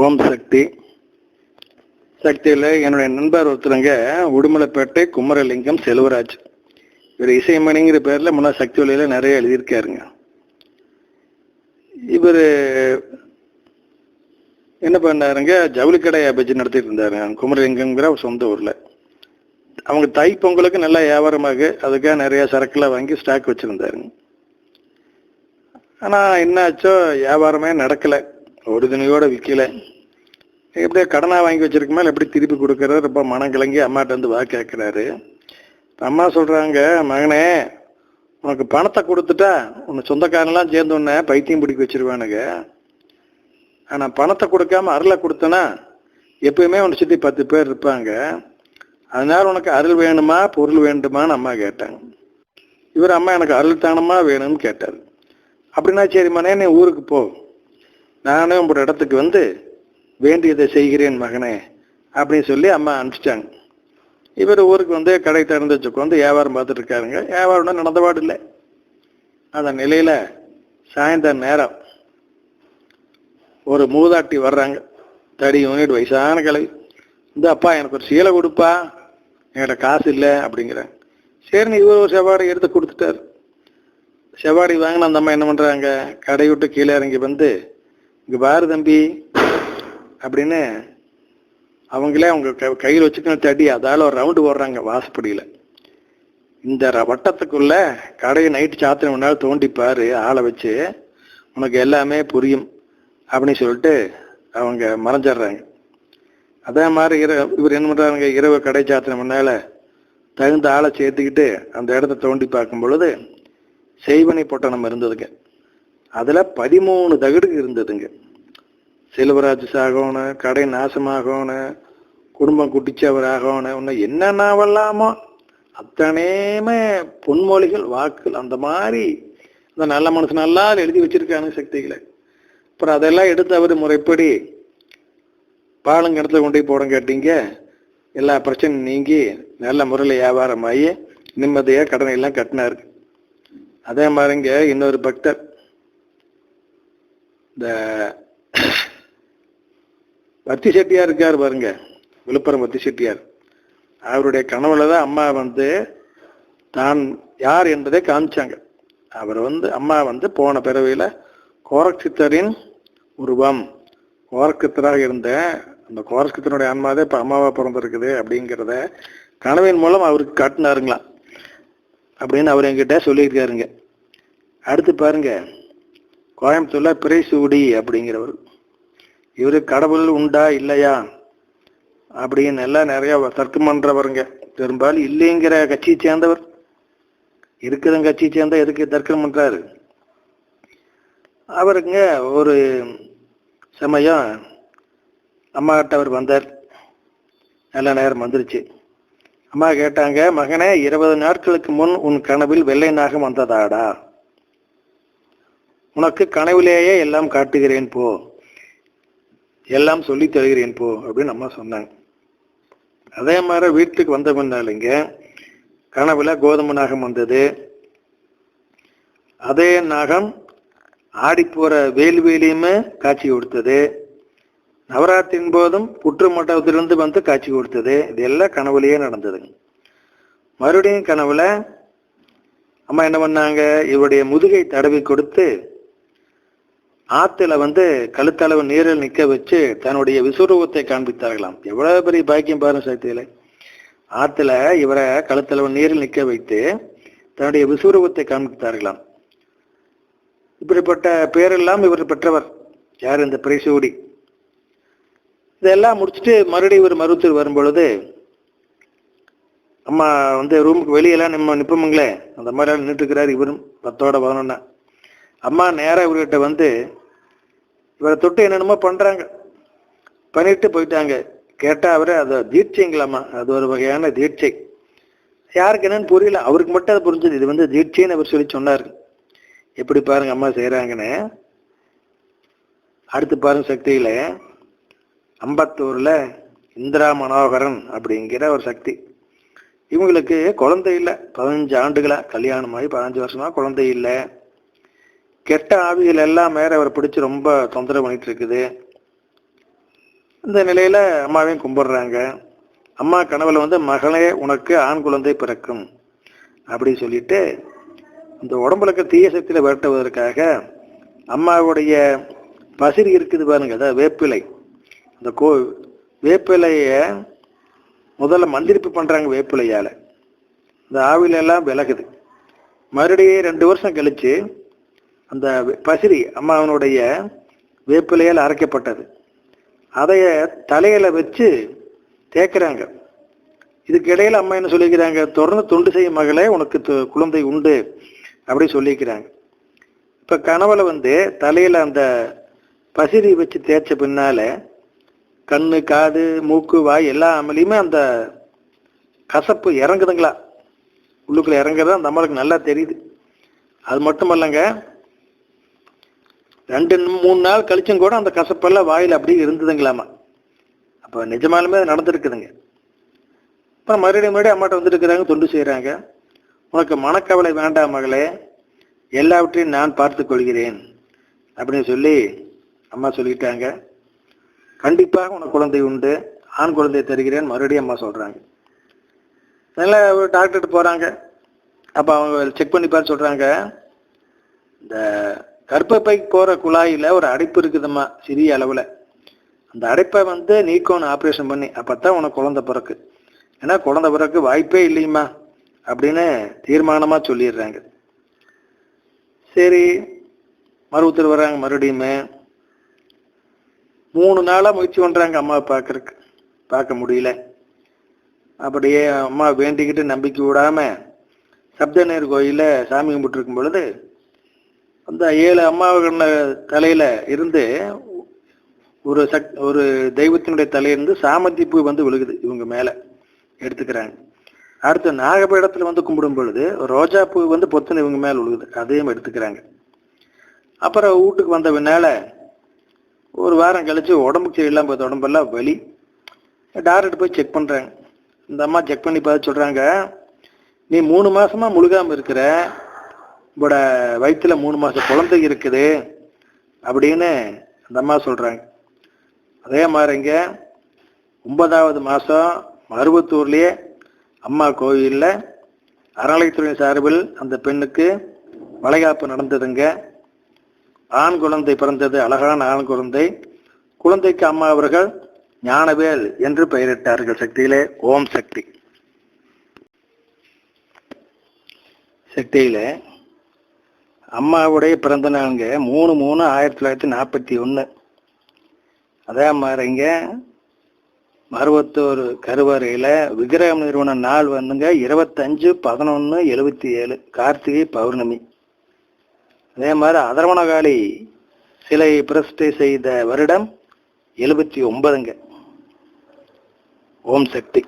ஓம் சக்தி. சக்தியில் என்னுடைய நண்பர் ஒருத்தருங்க உடுமலைப்பேட்டை குமரலிங்கம் செல்வராஜ். இவர் இசைமணிங்கிற பேரில் முன்னாள் சக்தி வழியில் நிறைய எழுதியிருக்காருங்க. இவர் என்ன பண்ணாருங்க ஜவுளி கடை வச்சு நடத்திட்டு இருந்தாருங்க குமரலிங்கங்கிற அவர் சொந்த ஊரில். அவங்க தை பொங்கலுக்கு நல்லா வியாபாரமாக அதுக்காக நிறையா சரக்குலாம் வாங்கி ஸ்டாக் வச்சுருந்தாருங்க. ஆனால் என்னாச்சோ வியாபாரமே நடக்கலை. ஒரு துணியோட விற்கல எப்படியோ கடனாக வாங்கி வச்சிருக்க மேலே எப்படி திருப்பி கொடுக்கறது ரொம்ப மனம் கிளங்கி அம்மாட்ட வந்து வா கேட்குறாரு அம்மா சொல்கிறாங்க மகனே உனக்கு பணத்தை கொடுத்துட்டா உன்னை சொந்தக்காரன்லாம் சேர்ந்து உன்ன பைத்தியம் பிடிக்க வச்சிருவானுங்க. ஆனால் பணத்தை கொடுக்காம அருளை கொடுத்தனா எப்பயுமே உன்னை சுற்றி பத்து பேர் இருப்பாங்க. அதனால உனக்கு அருள் வேணுமா பொருள் வேண்டுமான்னு அம்மா கேட்டாங்க. இவர் அம்மா எனக்கு அருள் தானமாக வேணும்னு கேட்டார். அப்படின்னா சரி மனே நீ ஊருக்கு போ. நானே உங்களோட இடத்துக்கு வந்து வேண்டியதை செய்கிறேன் மகனே அப்படின்னு சொல்லி அம்மா அனுப்பிச்சிட்டாங்க. இவர் ஊருக்கு வந்து கடை திறந்து வச்சுக்கொண்டு வியாபாரம் பார்த்துட்டு இருக்காருங்க. வியாபாரம்னா நடந்தபாடு இல்லை. அந்த நிலையில் சாயந்தரம் நேரம் ஒரு மூதாட்டி வர்றாங்க. தடி யூனிட் வயசான கிளவி இந்த அப்பா எனக்கு ஒரு சீலை கொடுப்பா. என்கிட்ட காசு இல்லை அப்படிங்கிறாங்க. சரின்னு இவர் ஒரு செவ்வாடை எடுத்து கொடுத்துட்டாரு. செவ்வாடி வாங்கின அந்த அம்மா என்ன பண்ணுறாங்க கடை விட்டு கீழே இறங்கி வந்து இங்க பாரு தம்பி. அப்படின்னு அவங்களே அவங்க க- கையில் வச்சுக்கணும் தடி அதால ஒரு ரவுண்டு போடுறாங்க வாசப்படியில. இந்த வட்டத்துக்குள்ள கடையை நைட்டு சாத்திரம் ஒன்றால் தோண்டிப்பார் ஆளை வச்சு. உனக்கு எல்லாமே புரியும். அப்படின்னு சொல்லிட்டு அவங்க மறைஞ்சிடுறாங்க. அதே மாதிரி இரவு இவர் என்ன பண்ணுறாங்க இரவு கடை சாத்திரம் முன்னால தகுந்த ஆளை சேர்த்துக்கிட்டு அந்த இடத்த தோண்டி பார்க்கும் பொழுது செய்வனை பொட்டணம் இருந்ததுங்க. அதில் பதிமூணு தகடு இருந்ததுங்க. செல்வராஜ் சாகணும் கடை நாசமாகணும் குடும்பம் குட்டிச்சவர் ஆகணும் இன்னும் என்னென்னவெல்லாமோ அத்தனையுமே பொன்மொழிகள் வாக்குகள் அந்த மாதிரி இந்த நல்ல மனசு நல்லா எழுதி வச்சிருக்காங்க சக்திகளை. அப்புறம் அதெல்லாம் எடுத்து அவர் முறைப்படி பாலங்கடத்துல கொண்டு போய் போட கேட்டீங்க. எல்லா பிரச்சனையும் நீங்கி நல்ல முறையில் வியாபாரமாகி நிம்மதியாக கடனை எல்லாம் கட்டினாரு. அதே மாதிரிங்க இன்னொரு பக்தர் இந்த பத்தி செட்டியார் இருக்கார் பாருங்க விழுப்புரம் பத்தி செட்டியார். அவருடைய கனவுல தான் அம்மா வந்து தான் யார் என்பதை காமிச்சாங்க. அவர் வந்து அம்மா வந்து போன பிறவியில் கோரக்சித்தரின் உருவம். கோரக்கித்தராக இருந்த அந்த கோரக்சித்தனுடைய ஆன்மாதே இப்போ அம்மாவாக பிறந்திருக்குது அப்படிங்கிறத கனவின் மூலம் அவருக்கு காட்டினாருங்களாம். அப்படின்னு அவர் என்கிட்ட சொல்லியிருக்காருங்க. அடுத்து பாருங்கள் கோயம்புத்தூரில் பிரைசூடி அப்படிங்கிறவர். இவர் கடவுள் உண்டா இல்லையா? அப்படின்னு எல்லாம் நிறையா தர்க்கம் பண்ணுறவருங்க பெரும்பாலும் இல்லைங்கிற கட்சியை சேர்ந்தவர். இருக்கிற கட்சியை சேர்ந்த எதுக்கு தர்க்கம் பண்ணுறாரு அவருங்க ஒரு சமயம் அம்மாகிட்ட அவர் வந்தார். நல்ல நேரம் வந்துருச்சு. அம்மா கேட்டாங்க மகனே இருபது நாட்களுக்கு முன் உன் கனவில் வெள்ளை நாகம் வந்ததாடா? உனக்கு கனவுலேயே எல்லாம் காட்டுகிறேன் போ. எல்லாம் சொல்லி தருகிறேன் போ அப்படின்னு அம்மா சொன்னாங்க. அதே மாதிரி வீட்டுக்கு வந்த பின்னாலுங்க கனவுல கோதுமை நாகம் வந்தது. அதே நாகம் ஆடி போற வேல்வேலியுமே காட்சி கொடுத்தது. நவராத்திரின் போதும் புற்று மண்டபத்திலிருந்து வந்து காட்சி கொடுத்தது. இது எல்லாம் கனவுலயே நடந்ததுங்க. மறுபடியும் கனவுல அம்மா என்ன பண்ணாங்க? இவருடைய முதுகை தடவி கொடுத்து ஆத்துல வந்து கழுத்தளவு நீரில் நிக்க வச்சு தன்னுடைய விசுரூபத்தை காண்பித்தார்களாம். எவ்வளவு பெரிய பாக்கியம் பாருங்க சக்தியில ஆத்துல இவரை கழுத்தளவு நீரில் நிக்க வைத்து தன்னுடைய விசுரூபத்தை காண்பித்தார்களாம். இப்படிப்பட்ட பேரெல்லாம் இவர் பெற்றவர். யார் இந்த பிரைசூடி? இதெல்லாம் முடிச்சுட்டு மறுபடியும் இவர் மருத்துவர் வரும்பொழுது அம்மா வந்து ரூமுக்கு வெளியெல்லாம் நம்ம நிற்போமுங்களே அந்த மாதிரி நின்றுட்டுருக்கிறார் இவரும் பத்தோட பதினொன்னா. அம்மா நேராக இவர்கிட்ட வந்து இவரை தொட்டு என்னென்னமோ பண்ணுறாங்க பண்ணிட்டு போயிட்டாங்க. கேட்டால் அவரு அது தீட்சைங்களாம்மா அது ஒரு வகையான தீட்சை. யாருக்கு என்னன்னு புரியல. அவருக்கு மட்டும் அது புரிஞ்சது. இது வந்து தீட்சைன்னு அவர் சொல்லி சொன்னார். எப்படி பாருங்க அம்மா செய்கிறாங்கன்னு அடுத்து பாருங்க சக்தியில் அம்பத்தூரில் இந்திரா மனோகரன் அப்படிங்கிற ஒரு சக்தி. இவங்களுக்கு குழந்தை இல்லை. பதினஞ்சு ஆண்டுகளாக கல்யாணமாகி பதினஞ்சு வருஷமாக குழந்தை இல்லை. கெட்ட ஆவிகள் எல்லாம் மேலே அவர் பிடிச்சு ரொம்ப தொந்தரவு பண்ணிட்டு இருக்குது இந்த நிலையில அம்மாவையும் கும்பிடுறாங்க. அம்மா கனவுல வந்து மகளே உனக்கு ஆண் குழந்தை பிறக்கும். அப்படி சொல்லிட்டு இந்த உடம்புல இருக்க தீய சக்தியில விரட்டுவதற்காக அம்மாவுடைய பசிரி இருக்குது பாருங்க அதாவது வேப்பிலை. அந்த கோ வேப்பிலைய முதல்ல மந்திரிப்பு பண்றாங்க வேப்பிலையால. இந்த ஆவில எல்லாம் விலகுது. மறுபடியும் ரெண்டு வருஷம் கழிச்சு அந்த பசிரி அம்மாவனுடைய வேப்பிலையால் அரைக்கப்பட்டது. அதைய தலையில வச்சு தேய்க்கிறாங்க. இதுக்கு இடையில அம்மா என்ன சொல்லிக்கிறாங்க? தொடர்ந்து தொண்டு செய்யும் மகளே உனக்கு குழந்தை உண்டு அப்படி சொல்லிக்கிறாங்க. இப்போ கனவுல வந்து தலையில அந்த பசிரி வச்சு தேய்ச்ச பின்னால கண்ணு காது மூக்கு வாய் எல்லா அமலையுமே அந்த கசப்பு இறங்குதுங்களா? உள்ளுக்குள்ள இறங்குறது அந்த அம்மாளுக்கு நல்லா தெரியுது. அது மட்டும் இல்லைங்க ரெண்டு மூணு நாள் கழிச்சும் கூட அந்த கசப்பெல்லாம் வாயில் அப்படியே இருந்ததுங்களாமா. அப்போ நிஜமாலுமே அது நடந்திருக்குதுங்க. அப்புறம் மறுபடியும் மறுபடியும் அம்மாட்ட வந்துருக்குறாங்க தொண்டு செய்கிறாங்க உனக்கு மனக்கவலை வேண்டாம் மகளே. எல்லாவற்றையும் நான் பார்த்து கொள்கிறேன். அப்படின்னு சொல்லி அம்மா சொல்லிட்டாங்க. கண்டிப்பாக உனக்கு குழந்தை உண்டு. ஆண் குழந்தையை தருகிறேன். மறுபடியும் அம்மா சொல்கிறாங்க நல்லா ஒரு டாக்டர்கிட்ட போகிறாங்க அப்போ அவங்க செக் பண்ணி பார்த்து சொல்கிறாங்க இந்த கர்ப்பப்பைக்கு போகிற குழாயில் ஒரு அடைப்பு இருக்குதும்மா சிறிய அளவில். அந்த அடைப்பை வந்து நீக்கணும் ஆப்ரேஷன் பண்ணி அப்போ தான் உனக்கு குழந்தை பிறக்கு. ஏன்னா குழந்த பிறக்கு வாய்ப்பே இல்லையுமா அப்படின்னு தீர்மானமாக சொல்லிடுறாங்க. சரி மறு உத்தரவு வர்றாங்க மறுபடியுமே. மூணு நாளாக முயற்சி பண்ணுறாங்க அம்மாவை பார்க்கறதுக்கு. பார்க்க முடியல. அப்படியே அம்மா வேண்டிக்கிட்டு நம்பிக்கை விடாமல் சப்தநேர் கோயிலில் சாமி கும்பிட்டுருக்கும் பொழுது அந்த ஏழு அம்மாவுகள் தலையில இருந்து ஒரு சக் ஒரு தெய்வத்தினுடைய தலையிலிருந்து சாமந்தி பூ வந்து விழுகுது இவங்க மேலே. எடுத்துக்கிறாங்க. அடுத்து நாகபீடத்தில் வந்து கும்பிடும் பொழுது ரோஜா பூ வந்து பொத்துன்னு இவங்க மேலே விழுகுது. அதையும் எடுத்துக்கிறாங்க. அப்புறம் வீட்டுக்கு வந்த பின்னால் ஒரு வாரம் கழித்து உடம்புக்கு சரியில்லாம போய் உடம்பெல்லாம் வலி. டாக்டர் போய் செக் பண்ணுறாங்க இந்த அம்மா செக் பண்ணி பார்த்து சொல்கிறாங்க நீ மூணு மாதமாக முழுகாமல் இருக்கிற உங்களோட வயிற்றுல மூணு மாதம் குழந்தை இருக்குது அப்படின்னு அந்த அம்மா சொல்கிறாங்க அதே மாதிரிங்க ஒன்பதாவது மாதம் மருவத்தூர்லேயே அம்மா கோயிலில் அறநிலைத்துறை சார்பில் அந்த பெண்ணுக்கு வளைகாப்பு நடந்ததுங்க. ஆண் குழந்தை பிறந்தது அழகான ஆண் குழந்தை. குழந்தைக்கு அம்மா அவர்கள் ஞானவேல் என்று பெயரிட்டார்கள் சக்தியிலே ஓம் சக்தி. சக்தியில அம்மாவுடைய பிறந்த நாளுங்க. மூணு மூணு ஆயிரத்தி தொள்ளாயிரத்தி நாற்பத்தி ஒன்று அதே மாதிரிங்க மருவத்தூர் கருவறையில் விக்கிரகம் நிறுவன நாள் வந்துங்க இருபத்தஞ்சு பதினொன்று எழுபத்தி ஏழு கார்த்திகை பௌர்ணமி. அதே மாதிரி அதரவணகாளி சிலை பிரஸ்டை செய்த வருடம் எழுபத்தி ஒன்பதுங்க. ஓம் சக்தி.